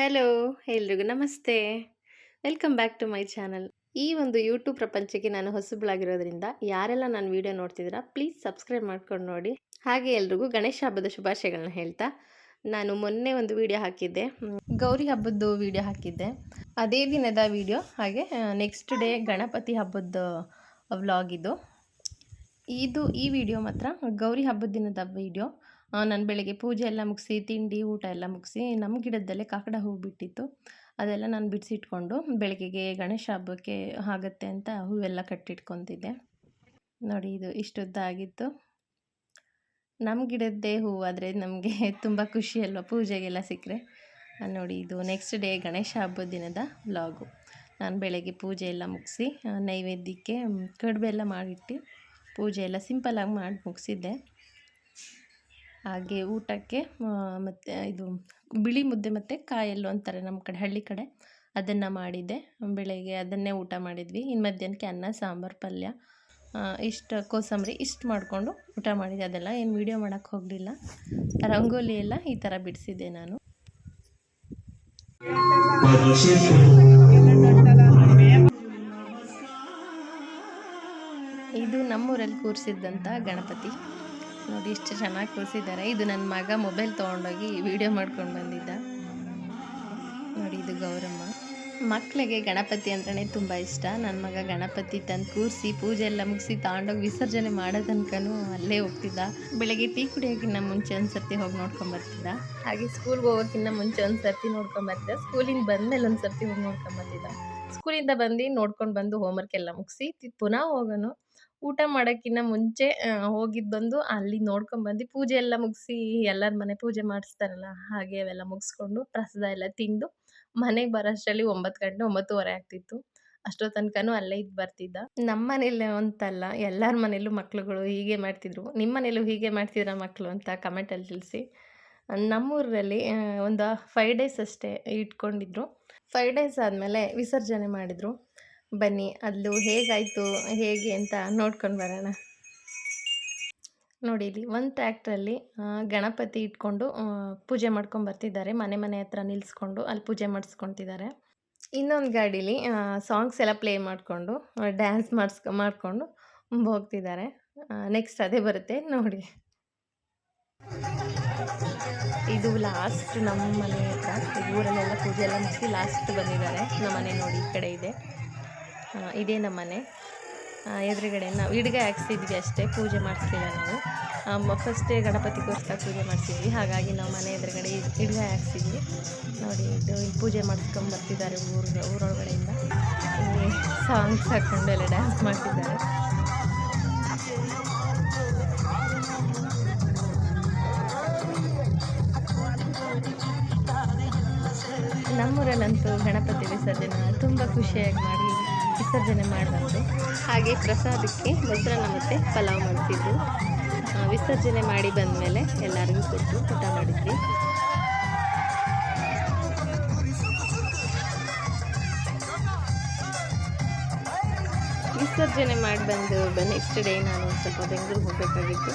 Hello ಎಲ್ರಿಗೂ ನಮಸ್ತೆ. Welcome back to my channel ಈ ಒಂದು ಯೂಟ್ಯೂಬ್ ಪ್ರಪಂಚಕ್ಕೆ ನಾನು ಹೊಸಬಳಾಗಿರೋದ್ರಿಂದ ಯಾರೆಲ್ಲ ನಾನು ವಿಡಿಯೋ ನೋಡ್ತಿದ್ದೀರಾ ಪ್ಲೀಸ್ ಸಬ್ಸ್ಕ್ರೈಬ್ ಮಾಡ್ಕೊಂಡು ನೋಡಿ. ಹಾಗೆ ಎಲ್ರಿಗೂ ಗಣೇಶ ಹಬ್ಬದ ಶುಭಾಶಯಗಳನ್ನ ಹೇಳ್ತಾ, ನಾನು ಮೊನ್ನೆ ಒಂದು ವಿಡಿಯೋ ಹಾಕಿದ್ದೆ. ಗೌರಿ ಹಬ್ಬದ್ದು ವಿಡಿಯೋ ಹಾಕಿದ್ದೆ. ಅದೇ ದಿನದ ವಿಡಿಯೋ ಹಾಗೆ ನೆಕ್ಸ್ಟ್ ಡೇ ಗಣಪತಿ ಹಬ್ಬದ ವ್ಲಾಗ್ ಇದು. ಇದು ಈ ವಿಡಿಯೋ ಮಾತ್ರ, ಗೌರಿ ಹಬ್ಬದ ದಿನದ ವಿಡಿಯೋ ನಾನು ಬೆಳಗ್ಗೆ ಪೂಜೆ ಎಲ್ಲ ಮುಗಿಸಿ, ತಿಂಡಿ, ಊಟ ಎಲ್ಲ ಮುಗಿಸಿ ನಮ್ಮ ಗಿಡದಲ್ಲೇ ಕಾಕಡ ಹೂವು ಬಿಟ್ಟಿತ್ತು. ಅದೆಲ್ಲ ನಾನು ಬಿಡಿಸಿಟ್ಕೊಂಡು ಬೆಳಗ್ಗೆಗೆ ಗಣೇಶ ಹಬ್ಬಕ್ಕೆ ಆಗುತ್ತೆ ಅಂತ ಹೂವೆಲ್ಲ ಕಟ್ಟಿಟ್ಕೊತಿದ್ದೆ. ನೋಡಿ ಇದು ಇಷ್ಟುದ್ದ ಆಗಿತ್ತು ನಮ್ಮ ಗಿಡದ್ದೇ ಹೂವು ಆದರೆ ನಮಗೆ ತುಂಬ ಖುಷಿ ಅಲ್ವಾ ಪೂಜೆಗೆಲ್ಲ ಸಿಕ್ಕರೆ. ನೋಡಿ ಇದು ನೆಕ್ಸ್ಟ್ ಡೇ ಗಣೇಶ ಹಬ್ಬದ ದಿನದ ವ್ಲಾಗು ನಾನು ಬೆಳಗ್ಗೆ ಪೂಜೆ ಎಲ್ಲ ಮುಗಿಸಿ ನೈವೇದ್ಯಕ್ಕೆ ಕಡುಬೆಲ್ಲ ಮಾಡಿಟ್ಟು ಪೂಜೆ ಎಲ್ಲ ಸಿಂಪಲಾಗಿ ಮಾಡಿ ಮುಗಿಸಿದ್ದೆ. ಹಾಗೆ ಊಟಕ್ಕೆ ಮತ್ತು ಇದು ಬಿಳಿ ಮುದ್ದೆ ಮತ್ತು ಕಾಯಲ್ಲು ಅಂತಾರೆ ನಮ್ಮ ಕಡೆ, ಹಳ್ಳಿ ಕಡೆ. ಅದನ್ನು ಮಾಡಿದ್ದೆ. ಬೆಳಗ್ಗೆ ಅದನ್ನೇ ಊಟ ಮಾಡಿದ್ವಿ. ಇನ್ನು ಮಧ್ಯಾಹ್ನಕ್ಕೆ ಅನ್ನ, ಸಾಂಬಾರು, ಪಲ್ಯ ಇಷ್ಟು ಕೋಸಂಬರಿ ಇಷ್ಟು ಮಾಡಿಕೊಂಡು ಊಟ ಮಾಡಿದ್ದೆ. ಅದೆಲ್ಲ ಏನು ವೀಡಿಯೋ ಮಾಡೋಕ್ಕೆ ಹೋಗಲಿಲ್ಲ. ರಂಗೋಲಿ ಎಲ್ಲ ಈ ಥರ ಬಿಡಿಸಿದ್ದೆ ನಾನು. ಇದು ನಮ್ಮೂರಲ್ಲಿ ಕೂರಿಸಿದ್ದಂಥ ಗಣಪತಿ. ನೋಡಿ ಇಷ್ಟು ಚೆನ್ನಾಗಿ ಕೂರಿಸಿದ್ದಾರೆ. ಇದು ನನ್ನ ಮಗ ಮೊಬೈಲ್ ತೊಗೊಂಡೋಗಿ ವಿಡಿಯೋ ಮಾಡ್ಕೊಂಡು ಬಂದಿದ್ದ. ನೋಡಿ ಇದು ಗೌರಮ್ಮ. ಮಕ್ಕಳಿಗೆ ಗಣಪತಿ ಅಂದ್ರೆ ತುಂಬ ಇಷ್ಟ. ನನ್ನ ಮಗ ಗಣಪತಿ ತಂದು ಕೂರಿಸಿ ಪೂಜೆ ಎಲ್ಲ ಮುಗಿಸಿ ತಗೊಂಡೋಗಿ ವಿಸರ್ಜನೆ ಮಾಡೋ ತನಕನೂ ಅಲ್ಲೇ ಹೋಗ್ತಿದ್ದ. ಬೆಳಗ್ಗೆ ಟೀ ಕುಡಿಯೋಕ್ಕಿನ್ನ ಮುಂಚೆ ಒಂದು ಸರ್ತಿ ಹೋಗಿ ನೋಡ್ಕೊಂಬರ್ತಿದ್ದ ಹಾಗೆ ಸ್ಕೂಲ್ಗೆ ಹೋಗೋಕ್ಕಿಂತ ಮುಂಚೆ ಒಂದು ಸರ್ತಿ ನೋಡ್ಕೊಂಬರ್ತಿದ್ದ ಸ್ಕೂಲಿಂದ ಬಂದಮೇಲೆ ಒಂದು ಸರ್ತಿ ಹೋಗಿ ನೋಡ್ಕೊಂಡ್ಬರ್ತಿದ್ದ ಸ್ಕೂಲಿಂದ ಬಂದು ನೋಡ್ಕೊಂಡು ಬಂದು ಹೋಮ್ವರ್ಕ್ ಎಲ್ಲ ಮುಗಿಸಿ ಪುನಃ ಹೋಗೋನು. ಊಟ ಮಾಡೋಕ್ಕಿಂತ ಮುಂಚೆ ಹೋಗಿದ್ದು ಬಂದು ಅಲ್ಲಿ ನೋಡ್ಕೊಂಡ್ ಬಂದು ಪೂಜೆ ಎಲ್ಲ ಮುಗಿಸಿ ಎಲ್ಲರ ಮನೆ ಪೂಜೆ ಮಾಡಿಸ್ತಾರಲ್ಲ, ಹಾಗೆ ಅವೆಲ್ಲ ಮುಗಿಸ್ಕೊಂಡು ಪ್ರಸಾದ ಎಲ್ಲ ತಿಂದು ಮನೆಗೆ ಬರೋಷ್ಟರಲ್ಲಿ ಒಂಬತ್ತು ಗಂಟೆ ಒಂಬತ್ತುವರೆ ಆಗ್ತಿತ್ತು. ಅಷ್ಟೋ ತನಕನೂ ಅಲ್ಲೇ ಇದ್ದು ಬರ್ತಿದ್ದ. ನಮ್ಮ ಮನೇಲಿ ಅಂತಲ್ಲ, ಎಲ್ಲರ ಮನೇಲೂ ಮಕ್ಳುಗಳು ಹೀಗೆ ಮಾಡ್ತಿದ್ರು. ನಿಮ್ಮ ಮನೇಲೂ ಹೀಗೆ ಮಾಡ್ತಿದ್ರ ಮಕ್ಕಳು ಅಂತ ಕಮೆಂಟಲ್ಲಿ ತಿಳಿಸಿ. ನಮ್ಮೂರಲ್ಲಿ ಒಂದು ಫೈವ್ ಡೇಸ್ ಅಷ್ಟೇ ಇಟ್ಕೊಂಡಿದ್ರು. ಫೈವ್ ಡೇಸ್ ಆದಮೇಲೆ ವಿಸರ್ಜನೆ ಮಾಡಿದರು. ಬನ್ನಿ, ಅದು ಹೇಗಾಯಿತು, ಹೇಗೆ ಅಂತ ನೋಡ್ಕೊಂಡು ಬರೋಣ. ನೋಡಿ, ಇಲ್ಲಿ ಒಂದು ಟ್ರ್ಯಾಕ್ಟ್ರಲ್ಲಿ ಗಣಪತಿ ಇಟ್ಕೊಂಡು ಪೂಜೆ ಮಾಡ್ಕೊಂಡು ಬರ್ತಿದ್ದಾರೆ. ಮನೆ ಮನೆ ಹತ್ರ ನಿಲ್ಲಿಸ್ಕೊಂಡು ಅಲ್ಲಿ ಪೂಜೆ ಮಾಡಿಸ್ಕೊತಿದ್ದಾರೆ. ಇನ್ನೊಂದು ಗಾಡೀಲಿ ಸಾಂಗ್ಸ್ ಎಲ್ಲ ಪ್ಲೇ ಮಾಡಿಕೊಂಡು ಡ್ಯಾನ್ಸ್ ಮಾಡಿಸ್ಕೊ ಮಾಡಿಕೊಂಡು ಹೋಗ್ತಿದ್ದಾರೆ. ನೆಕ್ಸ್ಟ್ ಅದೇ ಬರುತ್ತೆ, ನೋಡಿ. ಇದು ಲಾಸ್ಟ್ ನಮ್ಮ ಮನೆ ಹತ್ರ ಊರಲ್ಲೆಲ್ಲ ಪೂಜೆ ಎಲ್ಲ ಮುಗಿಸಿ ಲಾಸ್ಟ್ ಬಂದಿದ್ದಾರೆ. ನಮ್ಮ ಮನೆ ನೋಡಿ, ಈ ಕಡೆ ಇದೆ. ಇದೇ ನಮ್ಮನೆ. ಎದುರುಗಡೆ ನಾವು ಇಡ್ಗೆ ಹಾಕ್ಸಿದ್ವಿ ಅಷ್ಟೇ, ಪೂಜೆ ಮಾಡಿಸ್ಲಿಲ್ಲ ನಾವು. ಫಸ್ಟೇ ಗಣಪತಿಗೋಸ್ಕರ ಪೂಜೆ ಮಾಡ್ತಿದ್ವಿ. ಹಾಗಾಗಿ ನಾವು ಮನೆ ಎದುರುಗಡೆ ಇಡ್- ಇಡ್ಗೆ ಹಾಕ್ಸಿದ್ವಿ. ನೋಡಿ, ಇದು ಪೂಜೆ ಮಾಡಿಸ್ಕೊಂಡು ಬರ್ತಿದ್ದಾರೆ ಊರಿಗೆ ಊರೊಳಗಡೆಯಿಂದ. ಇಲ್ಲಿ ಸಾಂಗ್ಸ್ ಹಾಕ್ಕೊಂಡು ಎಲ್ಲ ಡ್ಯಾನ್ಸ್ ಮಾಡ್ತಿದ್ದಾರೆ. ನಮ್ಮೂರಲ್ಲಂತೂ ಗಣಪತಿ ವಿಸರ್ಜನೆ ತುಂಬ ಖುಷಿಯಾಗಿ ಮಾಡಿ. ವಿಸರ್ಜನೆ ಮಾಡಬಾರ್ದು. ಹಾಗೆ ಪ್ರಸಾದಕ್ಕೆ ಮೊಸರನ್ನ ಮತ್ತು ಪಲಾವ್ ಮಾಡ್ತಿದ್ರು. ವಿಸರ್ಜನೆ ಮಾಡಿ ಬಂದಮೇಲೆ ಎಲ್ಲರಿಗೂ ಕೊಟ್ಟು ಊಟ ಮಾಡಿದ್ವಿ. ವಿಸರ್ಜನೆ ಮಾಡಿ ಬಂದು ನೆಕ್ಸ್ಟ್ ಡೇ ನಾನು ಸ್ವಲ್ಪ ಬೆಂಗಳೂರಿಗೆ ಹೋಗಬೇಕಾಗಿತ್ತು.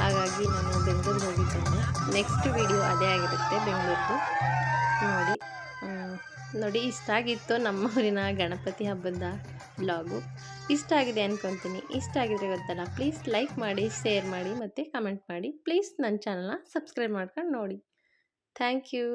ಹಾಗಾಗಿ ನಾನು ಬೆಂಗಳೂರಿಗೆ ಹೋಗಿದ್ದೇನೆ. ನೆಕ್ಸ್ಟ್ ವಿಡಿಯೋ ಅದೇ ಆಗಿರುತ್ತೆ ಬೆಂಗಳೂರು ನೋಡಿ ನೋಡಿ, ಇಷ್ಟ ಆಗಿತ್ತು ನಮ್ಮೂರಿನ ಗಣಪತಿ ಹಬ್ಬದ ಬ್ಲಾಗು ಇಷ್ಟ ಆಗಿದೆ ಅಂದ್ಕೊತೀನಿ ಇಷ್ಟ ಆಗಿದ್ರೆ ಗೊತ್ತಲ್ಲ ಪ್ಲೀಸ್ ಲೈಕ್ ಮಾಡಿ ಶೇರ್ ಮಾಡಿ ಮತ್ತು ಕಮೆಂಟ್ ಮಾಡಿ. ಪ್ಲೀಸ್ ನನ್ನ ಚಾನಲ್ನ ಸಬ್ಸ್ಕ್ರೈಬ್ ಮಾಡ್ಕೊಂಡು ನೋಡಿ. Thank you